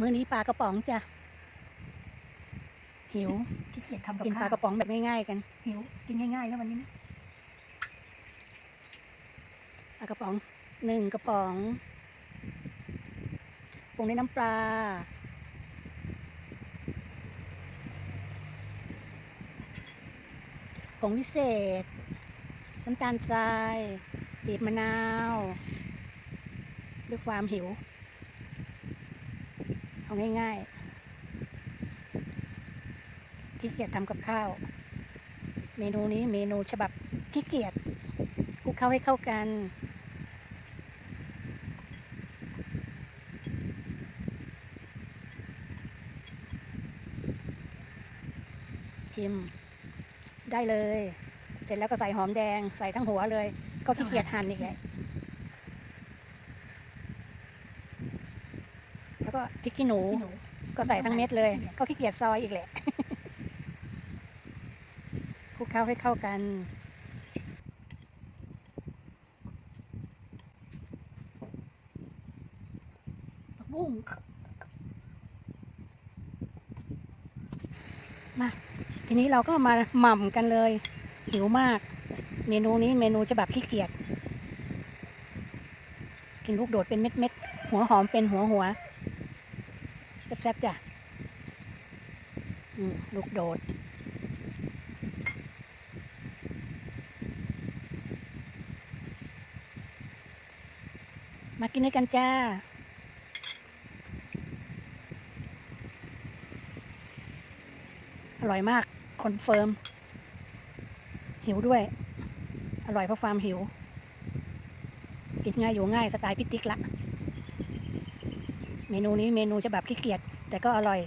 มื้อนี้ปลากระป๋องจ้ะหิวขี้เกียจทำกับกินปข้าลาวกระป๋องแบบง่ายๆกันหิวกินง่ายๆนะวันนี้นะปลากระป๋องหนึ่งกระป๋องปรุงด้วยน้ำปลาผงวิเศษ น้ำตาลทรายบีบมะนาว ด้วยความหิว เอาง่ายๆขี้เกียจทำกับข้าว เมนูนี้เมนูฉบับขี้เกียจคลุกเข้าให้เข้ากัน ชิมได้เลย เสร็จแล้วก็ใส่หอมแดงใส่ทั้งหัวเลย ก็ขี้เกียจหั่นอีกแหละ แล้วก็พริกขี้หนูพี่หนู ก็ใส่ทั้งเม็ดเลย ก็ขี้เกียจซอยอีกแหละคลุกเข้าให้เข้ากันผักบุ้งมาทีนี้เราก็มาหม่ำกันเลย หิวมาก เมนูนี้เมนูฉบับขี้เกียจกินลูกโดดเป็นเม็ดๆหัวหอมเป็นหัวหัว แซ่บๆจ้ะอืมลูกโดด มากินด้วยกันจ้าอร่อยมาก คอนเฟิร์ม หิวด้วย อร่อยเพราะความหิว กินง่ายอยู่ง่าย สไตล์พิติกละ เมนูนี้เมนูจะแบบขี้เกียจแต่ก็อร่อย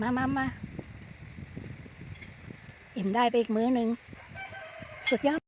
มามามาอิ่มได้ไปอีกมื้อหนึ่งสุดยอด